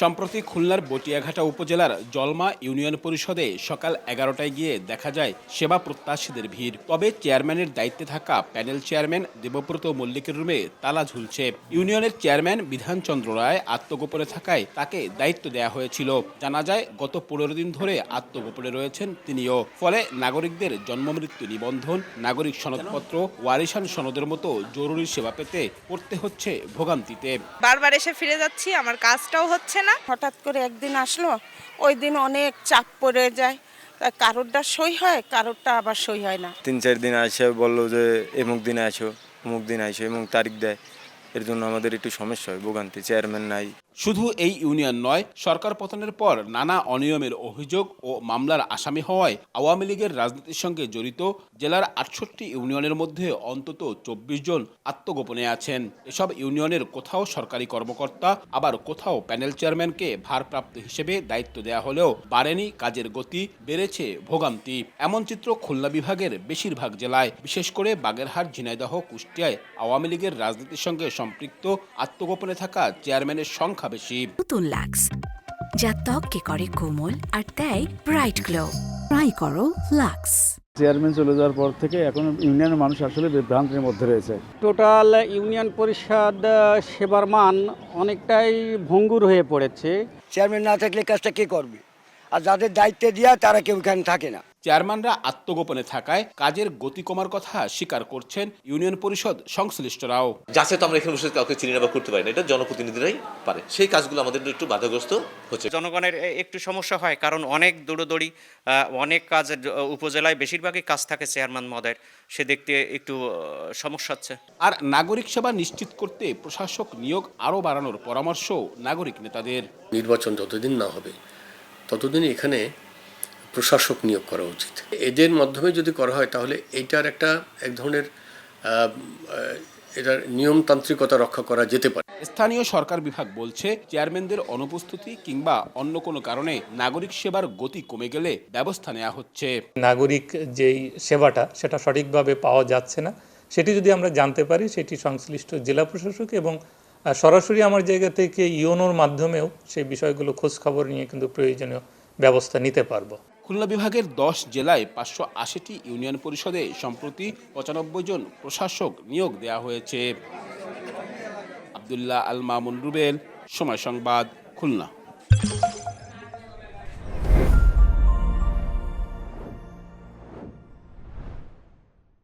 সম্প্রতি খুলনার বটিয়াঘাটা উপজেলার জলমা ইউনিয়ন পরিষদে সকাল এগারোটায় গিয়ে দেখা যায় সেবা প্রত্যাশীদের ভিড়। তবে চেয়ারম্যানের দায়িত্বে থাকা প্যানেল চেয়ারম্যান দেবব্রত মল্লিকের রুমে তালা ঝুলছে। ইউনিয়নের চেয়ারম্যান বিধানচন্দ্র রায় আত্মগোপনে থাকায় তাকে দায়িত্ব দেওয়া হয়েছিল। জানা যায়, গত পনেরো দিন ধরে আত্মগোপনে রয়েছেন তিনিও। ফলে নাগরিকদের জন্মমৃত্যু নিবন্ধন, নাগরিক সনদপত্র, ওয়ারিশান সনদের মতো জরুরি সেবা পেতে পড়তে হচ্ছে ভোগান্তিতে। বারবার এসে ফিরে যাচ্ছি আমার কাজটাও হচ্ছে না। হঠাৎ করে একদিন আসলো ওই দিন অনেক চাপ পড়ে যায়। তা কারোরটা সই হয় কারোরটা আবার সই হয় না। তিন চার দিন আসে বলল যে এমুক দিন আসো অমুক দিন আসো এমুক তারিখ দেয়। এর জন্য আমাদের একটু সমস্যা হয় ভোগান্তি। চেয়ারম্যান নাই শুধু এই ইউনিয়ন নয়, সরকার পতনের পর নানা অনিয়মের অভিযোগ ও মামলার আসামি হওয়ায় আওয়ামী লীগের রাজনীতির সঙ্গে জড়িত জেলার আটষট্টি ইউনিয়নের মধ্যে অন্তত চব্বিশ জন আত্মগোপনে আছেন। এসব ইউনিয়নের কোথাও সরকারি কর্মকর্তা, আবার কোথাও প্যানেল চেয়ারম্যানকে ভারপ্রাপ্ত হিসেবে দায়িত্ব দেওয়া হলেও বাড়েনি কাজের গতি, বেড়েছে ভোগান্তি। এমন চিত্র খুলনা বিভাগের বেশিরভাগ জেলায়। বিশেষ করে বাগেরহাট, ঝিনাইদহ, কুষ্টিয়ায় আওয়ামী লীগের রাজনীতির সঙ্গে সম্পৃক্ত, আত্মগোপনে থাকা চেয়ারম্যানের সংখ্যা বেশি নতুন লাক্স যা ত্বককে করে কোমল আর দেয় ব্রাইট গ্লো। ট্রাই করো লাক্স। চেয়ারম্যান চলে যাওয়ার পর থেকে এখন ইউনিয়নের মানুষ আসলে বিভ্রান্তির মধ্যে রয়েছে। টোটাল ইউনিয়ন পরিষদ সেবার মান অনেকটাই ভঙ্গুর হয়ে পড়েছে। চেয়ারম্যান না থাকলে কাজটা কে করবে? আর যাদের দায়িত্বে দেওয়া তারা কেউ এখানে থাকে না। চেয়ারম্যানরা আত্মগোপনে থাকায় কাজের গতি কমার কথা স্বীকার করছেন ইউনিয়ন পরিষদ সংশ্লিষ্টরাও। যাচ্ছে তো আমরা এখানে বসে কাউকে চিনি না বা করতে পারি না এটা জনপ্রতিনিধিরাই পারে। সেই কাজগুলো আমাদের একটু বাধাগ্রস্ত হচ্ছে। জনগণের একটু সমস্যা হয় কারণ অনেক দৌড়োদৌড়ি অনেক কাজ উপজেলায় বেশিরভাগই কাজ থাকে চেয়ারম্যান মহোদয়ের। সে দেখতে একটু সমস্যা হচ্ছে। আর নাগরিক সেবা নিশ্চিত করতে প্রশাসক নিয়োগ আরও বাড়ানোর পরামর্শ নাগরিক নেতাদের। নির্বাচন যতদিন না হবে ততদিন এখানে প্রশাসক নিয়োগ করা উচিত। এদের মাধ্যমে যদি করা হয় তাহলে এইটার একটা এক ধরনের এটার নিয়মতান্ত্রিকতা রক্ষা করা যেতে পারে। স্থানীয় সরকার বিভাগ বলছে চেয়ারম্যানদের অনুপস্থিতি কিংবা অন্য কোনো কারণে নাগরিক সেবার গতি কমে গেলে ব্যবস্থা নেওয়া হচ্ছে। নাগরিক যেই সেবাটা সেটা সঠিকভাবে পাওয়া যাচ্ছে না সেটি যদি আমরা জানতে পারি সেটি সংশ্লিষ্ট জেলা প্রশাসক এবং সরাসরি আমার জায়গা থেকে ইওনোর মাধ্যমেও সেই বিষয়গুলো খোঁজ খবর নিয়ে কিন্তু প্রয়োজনীয় ব্যবস্থা নিতে পারব। খুলনা বিভাগের দশ জেলায় পাঁচশো আশিটি ইউনিয়ন পরিষদে সম্প্রতি পঁচানব্বই জন প্রশাসক নিয়োগ দেওয়া হয়েছে। আবদুল্লাহ আল মামুন রুবেল, সময় সংবাদ, খুলনা।